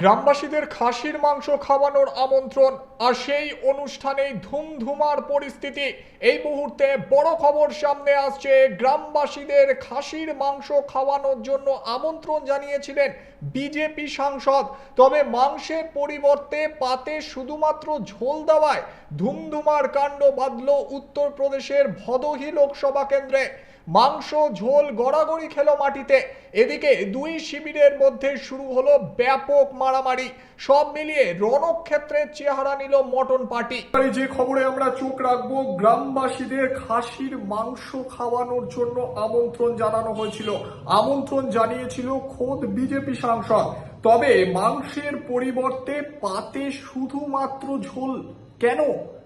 গ্রামবাসীদের খাসির মাংস খাওয়ানোর আমন্ত্রণ আর সেই অনুষ্ঠানেই ধুমধুমার পরিস্থিতি। এই মুহূর্তে বড় খবর সামনে আসছে, গ্রামবাসীদের খাসির মাংস খাওয়ানোর জন্য আমন্ত্রণ জানিয়েছিলেন বিজেপি সাংসদ। তবে মাংসের পরিবর্তে পাতে শুধুমাত্র ঝোল দেওয়ায় ধুমধুমার কাণ্ড বাঁধল উত্তরপ্রদেশের ভদোহি লোকসভা কেন্দ্রে। মাংস, ঝোল, গড়াগড়ি খেলো মাটিতে। এদিকে দুই শিবিরের মধ্যে শুরু হলো ব্যাপক মারামারি। সব মিলিয়ে রণক্ষেত্রের চেহারা নিল মটন পার্টি। যে খবরে আমরা চোখ রাখব, গ্রামবাসীদের খাসির মাংস খাওয়ানোর জন্য আমন্ত্রণ জানানো হয়েছিল। আমন্ত্রণ জানিয়েছিল খোদ বিজেপি সাংসদ। তবে মাংসের পরিবর্তে পাতে শুধুমাত্র ঝোল কেন?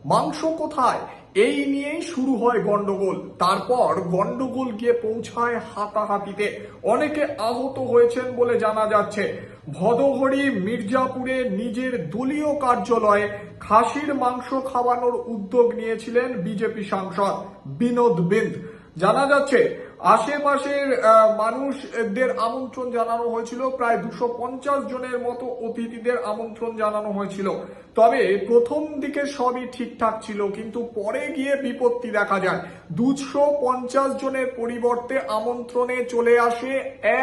মাংস কোথায়? এই নিয়েই শুরু হয় গন্ডগোল। তারপর গন্ডগোল গিয়ে পৌঁছায় হাতাহাতিতে। অনেকে আহত হয়েছেন বলে জানা যাচ্ছে, ভদঘড়ি মির্জাপুরে নিজের দলীয় কার্যালয়ে খাসির মাংস খাওয়ানোর উদ্যোগ নিয়েছিলেন বিজেপি সাংসদ বিনোদ বিন্দ। জানা যাচ্ছে, আশেপাশের মানুষদের আমন্ত্রণ জানানো হয়েছিল প্রায় দুশো পঞ্চাশ জনের মতো অতিথিদের আমন্ত্রণ জানানো হয়েছিল। তবে প্রথম দিকে সবই ঠিকঠাক ছিল, কিন্তু পরে গিয়ে বিপত্তি দেখা যায়। দুশো পঞ্চাশ জনের পরিবর্তে আমন্ত্রণে চলে আসে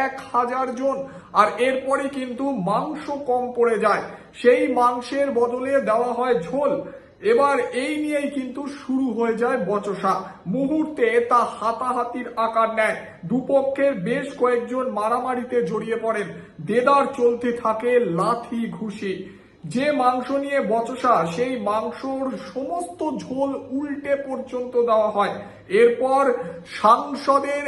এক হাজার জন, আর এরপরে কিন্তু মাংস কম পড়ে যায়। সেই মাংসের বদলে দেওয়া হয় ঝোল। এবার এই নিয়েই কিন্তু শুরু হয়ে যায় বচসা। মুহূর্তে তা হাতাহাতির আকার নেয়। দুপক্ষের বেশ কয়েকজন মারামারিতে জড়িয়ে পড়েন। দেদার চলতে থাকে লাথি ঘুষি। যে মাংস নিয়ে বচসা, সেই মাংসর সমস্ত ঝোল উল্টে পর্যন্ত দেওয়া হয়। এরপর সাংসদের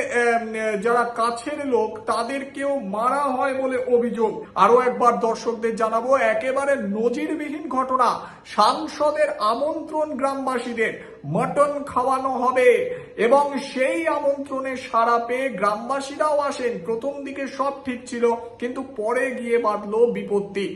যারা কাছের লোক, তাদেরকেও মারা হয় বলে অভিযোগ। আরও একবার দর্শকদের জানাব, একেবারে নজিরবিহীন ঘটনা। সাংসদের আমন্ত্রণ গ্রামবাসীদের, মটন খাওয়ানো হবে। এবং সেই আমন্ত্রণে সাড়া পেয়ে গ্রামবাসীরাও আসেন। প্রথম দিকে সব ঠিক ছিল, কিন্তু পরে গিয়ে বাঁধলো বিপত্তি।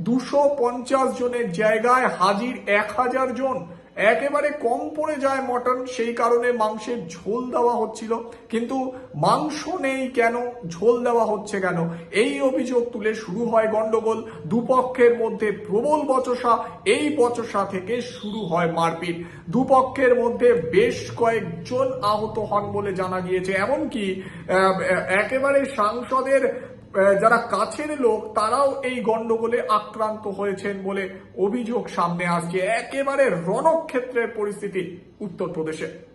দুশো পঞ্চাশ জনের জায়গায় হাজির এক হাজার জন। একেবারে কম পড়ে যায় মটন, সেই কারণে মাংসের ঝোল দেওয়া হচ্ছিল। কিন্তু মাংস নেই কেন? ঝোল দেওয়া হচ্ছে কেন? এই অভিযোগ তুলে শুরু হয় গন্ডগোল। দুপক্ষের মধ্যে প্রবল বচসা, এই বচসা থেকে শুরু হয় মারপিট। দুপক্ষের মধ্যে বেশ কয়েকজন আহত হন বলে জানা গিয়েছে। এমনকি একেবারে সাংসদের যারা কাছের লোক, তারাও এই গন্ডগোলে আক্রান্ত হয়েছেন বলে অভিযোগ সামনে আসছে। একেবারে রণক্ষেত্রের পরিস্থিতি উত্তরপ্রদেশে।